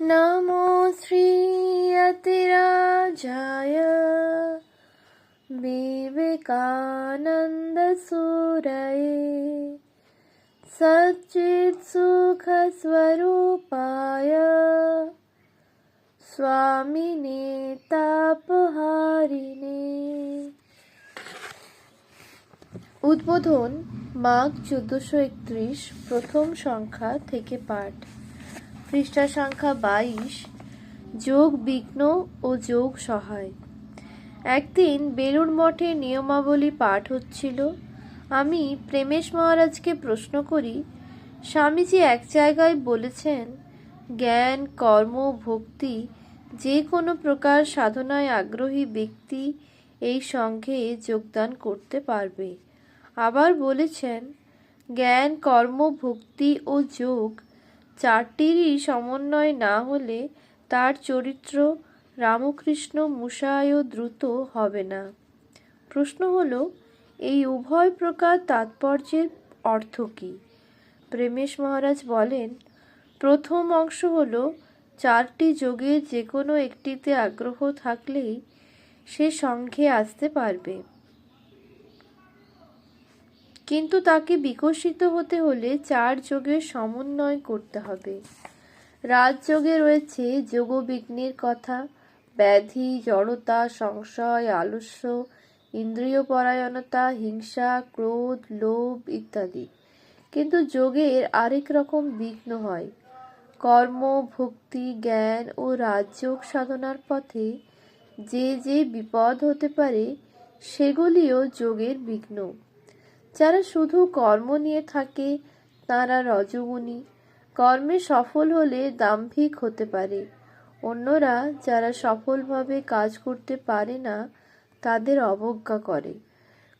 नमो श्रीयतिराजाय विवेकानन्दसूरये सच्चित्सुखस्वरूपाय स्वामिने তাপহারিণে উদ্বোধন মাঘ চোদ্দশো একত্রিশ প্রথম সংখ্যা থেকে পাঠ পৃষ্ঠা সংখ্যা বাইশ, যোগ বিঘ্ন ও যোগ সহায়। একদিন বেলুড় মঠে নিয়মাবলী পাঠ হচ্ছিল। আমি প্রেমেশ মহারাজকে প্রশ্ন করি, স্বামীজি এক জায়গায় বলেছেন, জ্ঞান, কর্ম, ভক্তি, যে কোনো প্রকার সাধনায় আগ্রহী ব্যক্তি এই সঙ্ঘে যোগদান করতে পারবে। আবার বলেছেন, জ্ঞান, কর্ম, ভক্তি ও যোগ চারটিরই সমন্বয় না হলে তার চরিত্র রামকৃষ্ণ মুসায় দ্রুত হবে না। প্রশ্ন হল, এই উভয় প্রকার তাৎপর্যের অর্থ কী? প্রেমেশ মহারাজ বলেন, প্রথম অংশ হলো, চারটি যোগের যে কোনো একটিতে আগ্রহ থাকলেই সে সংঘে আসতে পারবে। কিন্তু তাকে বিকশিত হতে হলে চার যোগের সমন্বয় করতে হবে। রাজযোগে রয়েছে যোগবিঘ্নের কথা, ব্যাধি, জড়তা, সংশয়, আলস্য ইন্দ্রিয় পরায়ণতা হিংসা, ক্রোধ, লোভ ইত্যাদি। কিন্তু যোগের আরেক রকম বিঘ্ন হয়। কর্ম, ভক্তি, জ্ঞান ও রাজযোগ সাধনার পথে যে যে বিপদ হতে পারে, সেগুলিও যোগের বিঘ্ন। যারা শুধু কর্ম নিয়ে থাকে, তারা রজগুণী। কর্মে সফল হলে দাম্ভিক হতে পারে। অন্যরা যারা সফলভাবে কাজ করতে পারে না, তাদের অবজ্ঞা করে।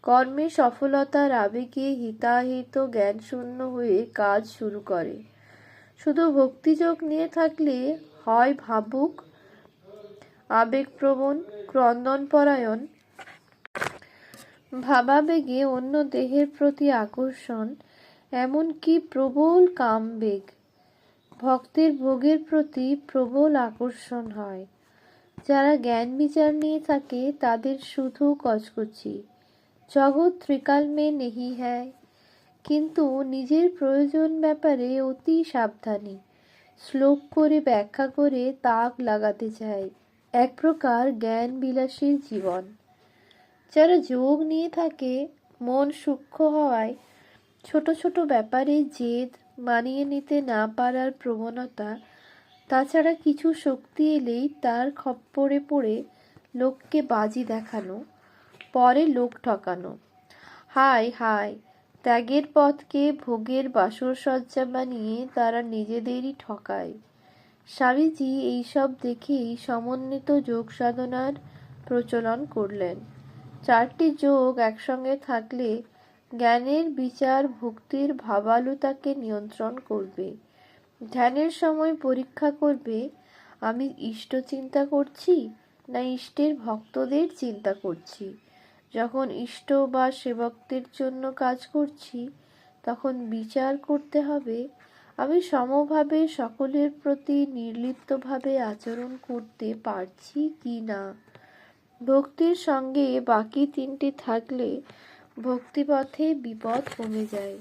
কর্মে সফলতার আবেগে হিতাহিত জ্ঞানশূন্য হয়ে কাজ শুরু করে। শুধু ভক্তিযোগ নিয়ে থাকলে হয় ভাবুক, আবেগপ্রবণ, ক্রন্দনপরায়ণ ভাবাবেগে অন্য দেহের প্রতি আকর্ষণ, এমনকি প্রবল কামবেগ। ভক্তের ভোগের প্রতি প্রবল আকর্ষণ হয়। যারা জ্ঞান বিচার নিয়ে থাকে, তাদের শুধু কচকচি। জগৎ ত্রিকাল মে নেহি হ্যায়। কিন্তু নিজের প্রয়োজন ব্যাপারে অতি সাবধানী। শ্লোক করে ব্যাখ্যা করে তাক লাগাতে চায়। এক প্রকার জ্ঞান বিলাসীর জীবন। যারা যোগ নিয়ে থাকে, মন সূক্ষ্ম হওয়ায় ছোট ছোট ব্যাপারে জেদ মানিয়ে নিতে না পারার প্রবণতা, তাছাড়া কিছু শক্তি এলেই তার খপ্পরে পড়ে লোককে বাজি দেখানো, পরে লোক ঠকানো। হায় হায়, ত্যাগের পথকে ভোগের বাসরসজ্জা বানিয়ে তারা নিজেদেরই ঠকায়। স্বামীজি এইসব দেখেই সমন্বিত যোগ সাধনার প্রচলন করলেন। চারটি যোগ একসঙ্গে থাকলে জ্ঞানের বিচার ভক্তির ভাবালুতাকে নিয়ন্ত্রণ করবে। ধ্যানের সময় পরীক্ষা করবে, আমি ইষ্ট চিন্তা করছি না ইষ্টের ভক্তদের চিন্তা করছি? যখন ইষ্ট বা সেবকদের জন্য কাজ করছি, তখন বিচার করতে হবে। আমি সমভাবে সকলের প্রতি নির্লিপ্তভাবে আচরণ করতে পারছি কি না? ভক্তির সঙ্গে বাকি তিনটি থাকলে ভক্তিপথে বিপদ কমে যায়।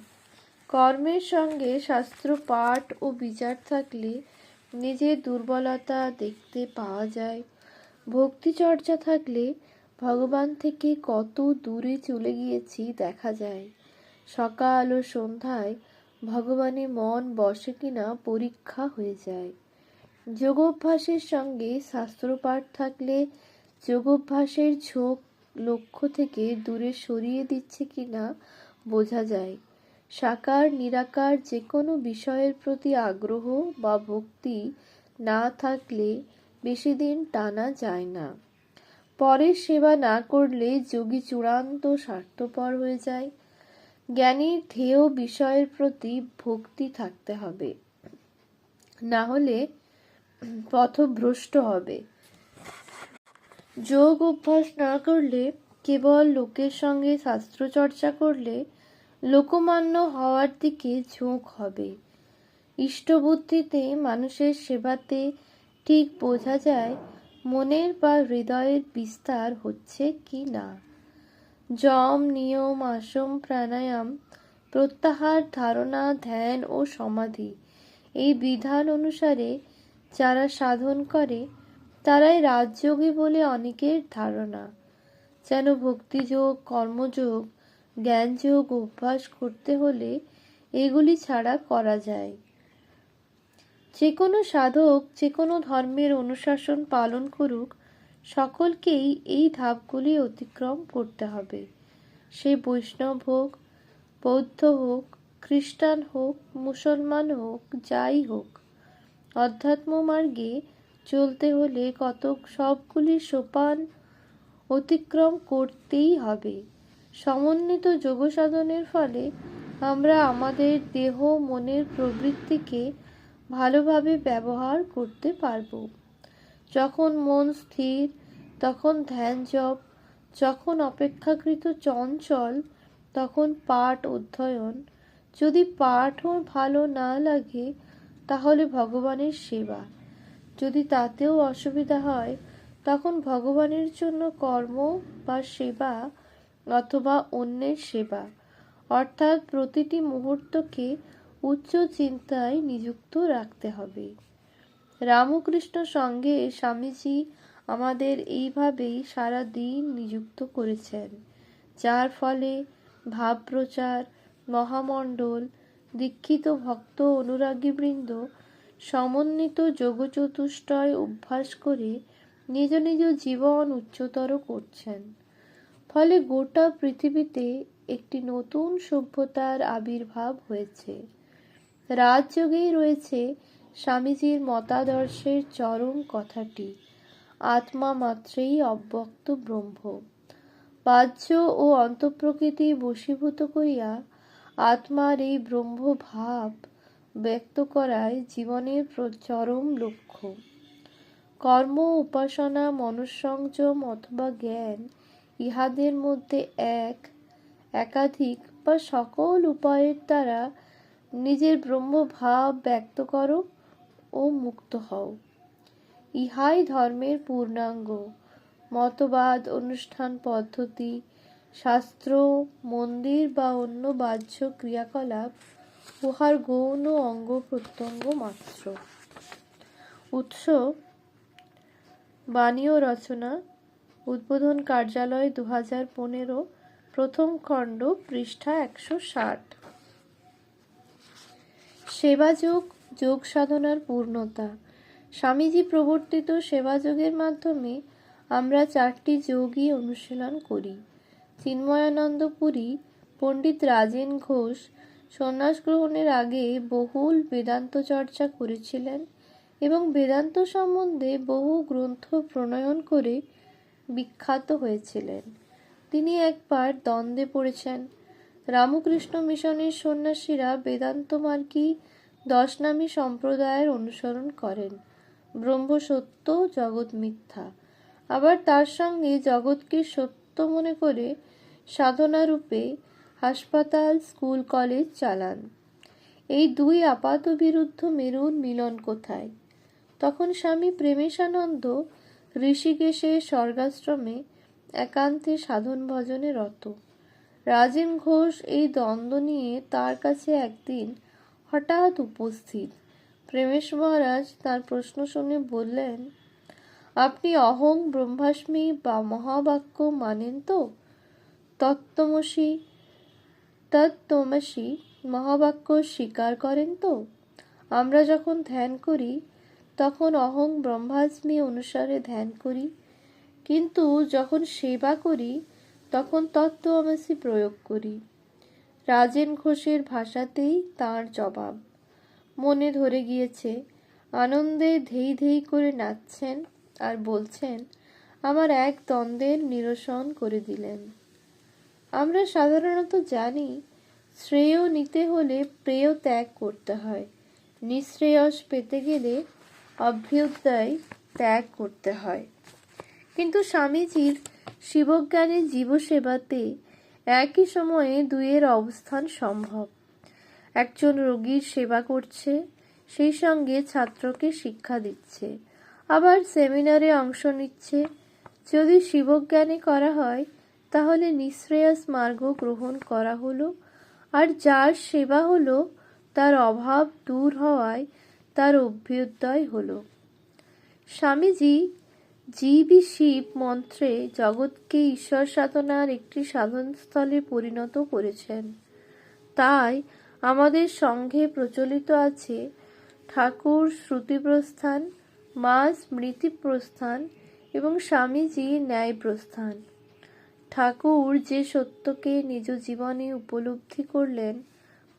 কর্মের সঙ্গে শাস্ত্র, পাঠ ও বিচার থাকলে নিজের দুর্বলতা দেখতে পাওয়া যায়। ভক্তি চর্চা থাকলে ভগবান থেকে কত দূরে চলে গিয়েছি দেখা যায়। সকাল ও সন্ধ্যায় ভগবানে মন বসে কিনা পরীক্ষা হয়ে যায়। যোগাভ্যাসের সঙ্গে শাস্ত্রপাঠ থাকলে যোগাভ্যাসের ঝোঁক লক্ষ্য থেকে দূরে সরিয়ে দিচ্ছে কিনা বোঝা যায়। সাকার, নিরাকার যে কোনো বিষয়ের প্রতি আগ্রহ বা ভক্তি না থাকলে বেশি দিন টানা যায় না। পরের সেবা না করলে যোগী চূড়ান্ত স্বার্থপর হয়ে যায়। জ্ঞানীর ধেয় বিষয়ের প্রতি ভক্তি থাকতে হবে। না হলে পথভ্রষ্ট হবে। যোগ অভ্যাস না করলে কেবল লোকের সঙ্গে শাস্ত্র চর্চা করলে লোকমান্য হওয়ার দিকে ঝোঁক হবে। ইষ্টবুদ্ধিতে মানুষের সেবাতে ঠিক বোঝা যায় মনের বা হৃদয়ের বিস্তার হচ্ছে কি না। যম নিয়ম আসম প্রাণায়াম, প্রত্যাহার, ধারণা, ধ্যান ও সমাধি এই বিধান অনুসারে যারা সাধন করে তারাই রাজযোগী বলে অনেকের ধারণা। যেন ভক্তিযোগ, কর্মযোগ, জ্ঞানযোগ অভ্যাস করতে হলে এগুলি ছাড়া করা যায়। যে কোনো সাধক যে কোনো ধর্মের অনুশাসন পালন করুক, সকলকেই এই ধাপগুলি অতিক্রম করতে হবে। সে বৈষ্ণব হোক, বৌদ্ধ হোক, খ্রিস্টান হোক, মুসলমান হোক, যাই হোক, অধ্যাত্ম মার্গে চলতে হলে কত সবগুলি সোপান অতিক্রম করতেই হবে। সমন্বিত যোগ সাধনের ফলে আমরা আমাদের দেহ, মনের প্রবৃত্তিকে ভালোভাবে ব্যবহার করতে পারব। যখন মন স্থির, তখন ধ্যান জপ, যখন অপেক্ষাকৃত চঞ্চল, তখন পাঠ অধ্যয়ন। যদি পাঠও ভালো না লাগে, তাহলে ভগবানের সেবা। যদি তাতেও অসুবিধা হয়, তখন ভগবানের জন্য কর্ম বা সেবা অথবা অন্যের সেবা, অর্থাৎ প্রতিটি মুহূর্তকে উচ্চ চিন্তায় নিযুক্ত রাখতে হবে। রামকৃষ্ণ সঙ্গে স্বামীজি আমাদের এইভাবেই সারা দিন নিযুক্ত করেছেন, যার ফলে ভাব প্রচার মহামণ্ডল, দীক্ষিত ভক্ত, অনুরাগীবৃন্দ সমন্বিত যোগচতুষ্টয় অভ্যাস করে নিজ নিজ জীবন উচ্চতর করছেন। ফলে গোটা পৃথিবীতে একটি নতুন সভ্যতার আবির্ভাব হয়েছে। রাজযোগেই রয়েছে স্বামীজির মতাদর্শের চরম কথাটি, আত্মা মাত্রেই অব্যক্ত ব্রহ্ম। বাহ্য ও অন্তঃপ্রকৃতি বশীভূত করিয়া আত্মার এই ব্রহ্ম ভাব ব্যক্ত করাই জীবনের চরম লক্ষ্য। কর্ম, উপাসনা, মনঃসংযম অথবা জ্ঞান ইহাদের মধ্যে এক, একাধিক বা সকল উপায়ের দ্বারা নিজের ব্রহ্মভাব ব্যক্ত করো ও মুক্ত হও। ইহাই ধর্মের পূর্ণাঙ্গ মতবাদ, অনুষ্ঠান পদ্ধতি, শাস্ত্র, মন্দির বা অন্য বাহ্য ক্রিয়াকলাপ উহার গৌণ অঙ্গ প্রত্যঙ্গ মাত্র। উৎস, বাণী ও রচনা, উদ্বোধন কার্যালয় দু হাজার পনেরো, প্রথম খণ্ড, পৃষ্ঠা একশো ষাট। সেবাযোগ, যোগ সাধনার পূর্ণতা। স্বামীজি প্রবর্তিত সেবাযোগের মাধ্যমে আমরা চারটি যোগই অনুশীলন করি। চিন্ময়ানন্দ পুরী পণ্ডিত রাজেন ঘোষ সন্ন্যাস গ্রহণের আগে বহুল বেদান্ত চর্চা করেছিলেন এবং বেদান্ত সম্বন্ধে বহু গ্রন্থ প্রণয়ন করে বিখ্যাত হয়েছিলেন। তিনি একবার দ্বন্দ্বে পড়েছেন। রামকৃষ্ণ মিশনের সন্ন্যাসীরা বেদান্ত মার্গী দশনামী সম্প্রদায়ের অনুসরণ করেন। ব্রহ্ম সত্য, জগৎ মিথ্যা। আবার তার সঙ্গে জগৎকে সত্য মনে করে সাধনারূপে হাসপাতাল, স্কুল, কলেজ চালান। এই দুই আপাত বিরুদ্ধ মেরুর মিলন কোথায়? তখন স্বামী প্রেমেশানন্দ ঋষিকেশে স্বর্গাশ্রমে একান্তে সাধন ভজনে রত। রাজেন ঘোষ এই দ্বন্দ্ব নিয়ে তার কাছে একদিন হঠাৎ উপস্থিত। প্রেমেশ মহারাজ তার প্রশ্ন শুনে বললেন, আপনি অহং ব্রহ্মাস্মি বা মহাবাক্য মানেন তো? তত্ত্বমসী তত্ত্বমসী মহাবাক্য স্বীকার করেন তো? আমরা যখন ধ্যান করি, তখন অহং ব্রহ্মাস্মি অনুসারে ধ্যান করি। কিন্তু যখন সেবা করি, তখন তত্ত্বমসি প্রয়োগ করি। রাজেন ঘোষের ভাষাতেই তার জবাব। মনে ধরে গিয়েছে, আনন্দে ধেই ধেই করে নাচছেন আর বলছেন, আমার এক দ্বন্দ্বের নিরসন করে দিলেন। আমরা সাধারণত জানি, শ্রেয় নিতে হলে প্রেয় ত্যাগ করতে হয়। নিঃশ্রেয়স পেতে গেলে অভ্যুদয় ত্যাগ করতে হয়। কিন্তু স্বামীজির শিবজ্ঞানের জীবসেবাতে একই সময়ে দুইয়ের অবস্থান সম্ভব। একজন রোগীর সেবা করছে, সেই সঙ্গে ছাত্রকে শিক্ষা দিচ্ছে, আবার সেমিনারে অংশ নিচ্ছে। যদি শিবজ্ঞানী করা হয় তাহলে নিঃশ্রেয়াস মার্গ গ্রহণ করা হলো, আর যার সেবা হলো তার অভাব দূর হওয়ায় তার অভ্যুদয় হলো। স্বামীজি জীবই শিব মন্ত্রে জগৎকে ঈশ্বর সাধনার একটি সাধনস্থলে পরিণত করেছেন। তাই আমাদের সঙ্গে প্রচলিত আছে ঠাকুর শ্রুতিপ্রস্থান, মা স্মৃতি প্রস্থান এবং স্বামীজি ন্যায় প্রস্থান ঠাকুর যে সত্যকে নিজ জীবনে উপলব্ধি করলেন,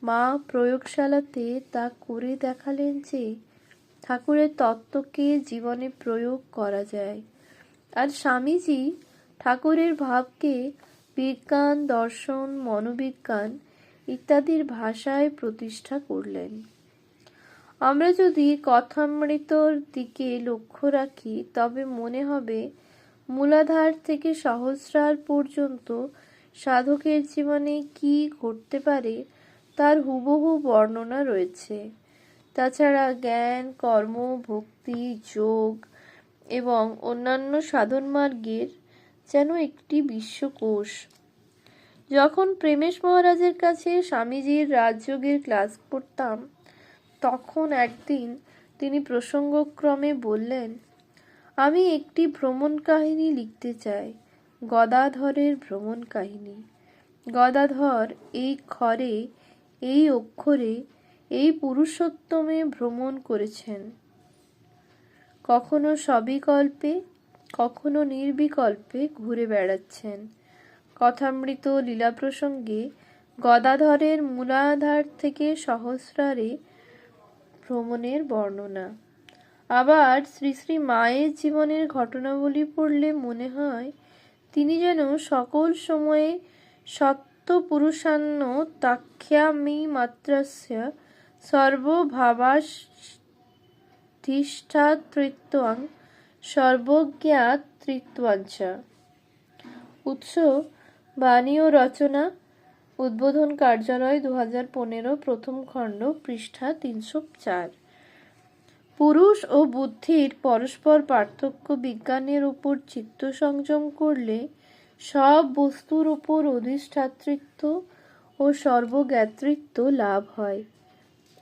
মা প্রয়োগশালাতে তা করে দেখালেন যে ঠাকুরের তত্ত্বকে জীবনে প্রয়োগ করা যায়। আর স্বামীজি ঠাকুরের ভাবকে বিজ্ঞান, দর্শন, মনোবিজ্ঞান ইত্যাদির ভাষায় প্রতিষ্ঠা করলেন। আমরা যদি কথামৃতর দিকে লক্ষ্য রাখি, তবে মনে হবে মূলাধার থেকে সহস্রার পর্যন্ত সাধকের জীবনে কি ঘটতে পারে, তার হুবহু বর্ণনা রয়েছে। তাছাড়া জ্ঞান, কর্ম, ভক্তি, যোগ এবং অন্যান্য সাধন মার্গের যেন একটি বিশ্বকোষ। যখন প্রেমেশ মহারাজের কাছে স্বামীজির রাজযোগের ক্লাস করতাম, তখন একদিন তিনি প্রসঙ্গক্রমে বললেন আমি একটি ভ্রমণ কাহিনী লিখতে চাই, গদাধরের ভ্রমণ কাহিনী। গদাধর এই খরে, এই অক্ষরে, এই পুরুষোত্তমে ভ্রমণ করেছেন। কখনো সবিকল্পে, কখনো নির্বিকল্পে ঘুরে বেড়াচ্ছেন। কথামৃত লীলা প্রসঙ্গে গদাধরের মূলাধার থেকে সহস্রারে ভ্রমণের বর্ণনা। আবার শ্রী শ্রী মায়ের জীবনের ঘটনাবলী পড়লে মনে হয় তিনি যেন সকল সময়ে সত্য পুরুষান্ন তাখ্যামি মাত্রাস্য সর্বভাবাধিষ্ঠাতৃত্বং সর্বজ্ঞাতৃত্বাঞ্চ। উৎস, বাণী ও রচনা, উদ্বোধন কার্যালয় দু হাজার পনেরো প্রথম খণ্ড পৃষ্ঠা তিনশো চার। পুরুষ ও বুদ্ধির পরস্পর পার্থক্য বিজ্ঞানের উপর চিত্ত সংযম করলে সব বস্তুর উপর অধিষ্ঠাতৃত্ব ও সর্বজ্ঞাতৃত্ব লাভ হয়।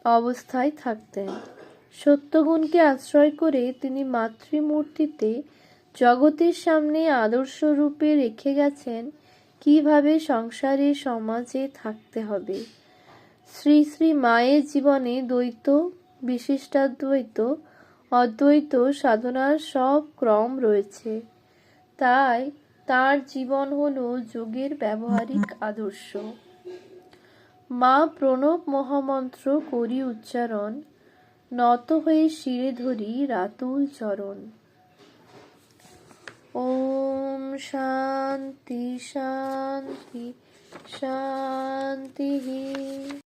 অবস্থায় থাকতেন। সত্যগুণকে আশ্রয় করে তিনি মাতৃমূর্তিতে জগতের সামনে আদর্শ রূপে রেখে গেছেন, কীভাবে সংসারে, সমাজে থাকতে হবে? শ্রী শ্রী মায়ের জীবনে দ্বৈত বিশিষ্টাদ্বৈত, অদ্বৈত সাধনার সব ক্রম রয়েছে। তাই তার জীবন হল যোগের ব্যবহারিক আদর্শ। মা প্রণব মহামন্ত্র করি উচ্চারণ, নত হয়ে শিরে ধরি রাতুল চরণ। ওম শান্তি শান্তি শান্তি।